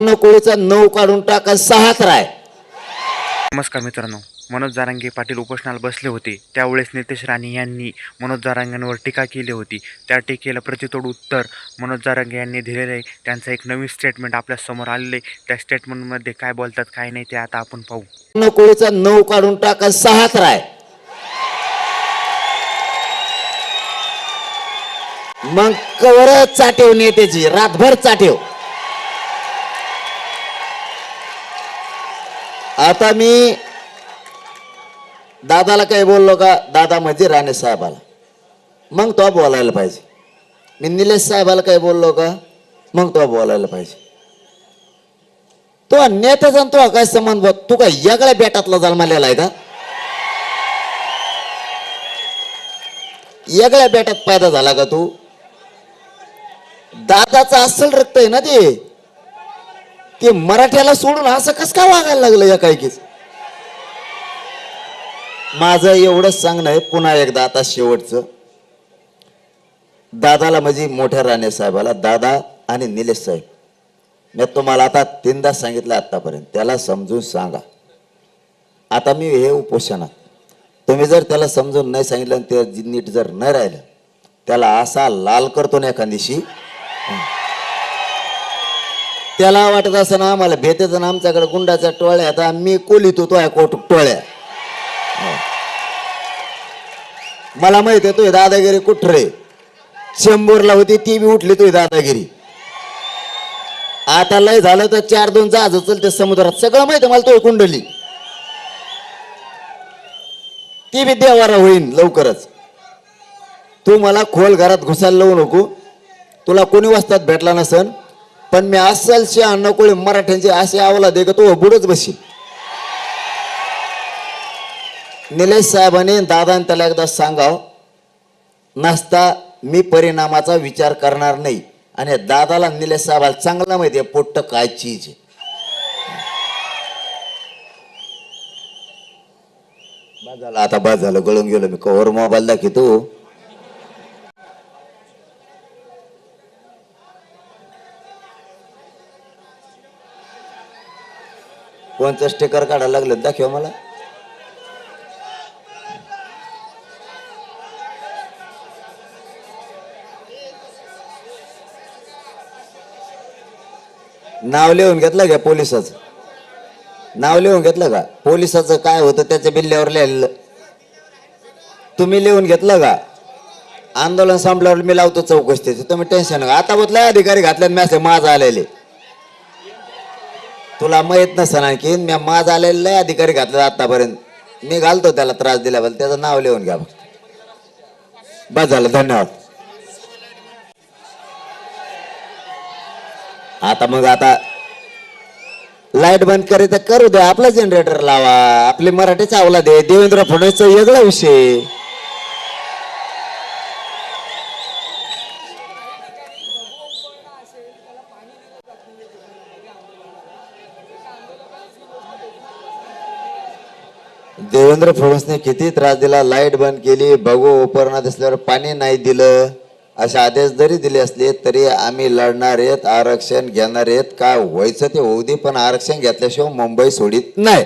नकोळीचा नऊ काढून टाका सहाच राय नमस्कार मित्रांनो मनोज जारांगे पाटील उपोषणाला बसले होते. त्यावेळेस नितेश राणे यांनी मनोज जारांगेंवर टीका केली होती. त्या टीकेला प्रतितोड उत्तर मनोज जारांगे यांनी दिलेलं आहे. त्यांचं एक नवीन स्टेटमेंट आपल्यासमोर आलेलं आहे. त्या स्टेटमेंटमध्ये काय बोलतात काय नाही ते आता आपण पाहू. नकोळीचा नऊ काढून टाका सहाच राय मग कवर चाटेव नेत्याची रातभर चाटेव. आता मी दादाला काय बोललो का? दादा म्हणजे राणे साहेबाला. मग तो बोलायला पाहिजे. मी निलेश साहेबाला काय बोललो का? मग तो बोलायला पाहिजे. तो नेत्याचा तो काय संबंध बघ? तू काय वेगळ्या बेटातला जन्मालेला आहे का? वेगळ्या बेटात पैदा झाला का तू? दादाचं असल रक्त आहे ना ते? ते मराठ्याला सोडून असं कस काय वागायला लागलं या कायकीच माझं एवढंच सांगणं आहे पुन्हा एकदा आता शेवटचं. दादाला म्हणजे मोठ्या राणे साहेबाला दादा आणि निलेश साहेब. मी तुम्हाला आता तीनदा सांगितलं आतापर्यंत त्याला समजून सांगा. आता मी हे उपोषणात. तुम्ही जर त्याला समजून नाही सांगितलं आणि ते जी- नीट जर नाही राहिलं त्याला असा लाल करतो ना एखाद दिवशी त्याला वाटत असं आम्हाला भेटेचं ना आमच्याकडे गुंडाचा टोळ्या आता मी कोलितो तो आहे कोट टोळ्या. मला माहीत आहे तो दादागिरी कुठरे शंभरला होती ती बी उठली तुझी दादागिरी. आता लय झालं तर चार दोन जहाज चलते समुद्रात. सगळं माहीत आहे मला तो कुंडली. ती बी देवारा होईन लवकरच. तू मला खोल घरात घुसायला लावू नको. तुला कोणी वाजतात भेटला नसन? पण मी असेल अन्न मराठ्यांची अशी आवला दे का तो बुडच बशी. निलेश साहेबांनी दादाने त्याला एकदा सांगाव नसता मी परिणामाचा विचार करणार नाही. आणि दादाला निलेश साहेबाला चांगला माहिती आहे पोट्ट काय चीज आहे. बस झालं आता बस झालं गळून गेलो मी. कवर मोबाईल दाखवतो. कोणतं स्टिकर काढायला लागलं दाखव मला. नाव लिहून घेतलं का पोलिसाचं? नाव लिहून घेतलं का? पोलिसाचं काय होतं त्याच्या बिल्ल्यावर लिहिलेलं. तुम्ही लिहून घेतलं का? आंदोलन संपल्यावर मी लावतो चौकशी त्याची तुम्ही टेन्शन नका. आता बदला अधिकारी घातल्यात मॅसेज माझा आलेले. तुला माहीत नसेल आणखी मी माझा आलेलं लय अधिकारी घातले आतापर्यंत. मी घालतो त्याला त्रास दिल्याबद्दल त्याचं नाव लिहून घ्या बस झालं धन्यवाद. आता मग आता लाइट बंद करे तर करू दे आपला जनरेटर लावा. आपली मराठी चावला दे. देवेंद्र फडणवीसचा वेगळा विषय. देवेंद्र फडणवीसने किती त्रास दिला? लाइट बंद केली बघू उपरणात असल्यावर पाणी नाही दिलं. असे आदेश जरी दिले असले तरी आम्ही लढणार आहेत आरक्षण घेणार आहेत. काय व्हायचं ते होऊ दे पण आरक्षण घेतल्याशिवाय मुंबई सोडित नाही.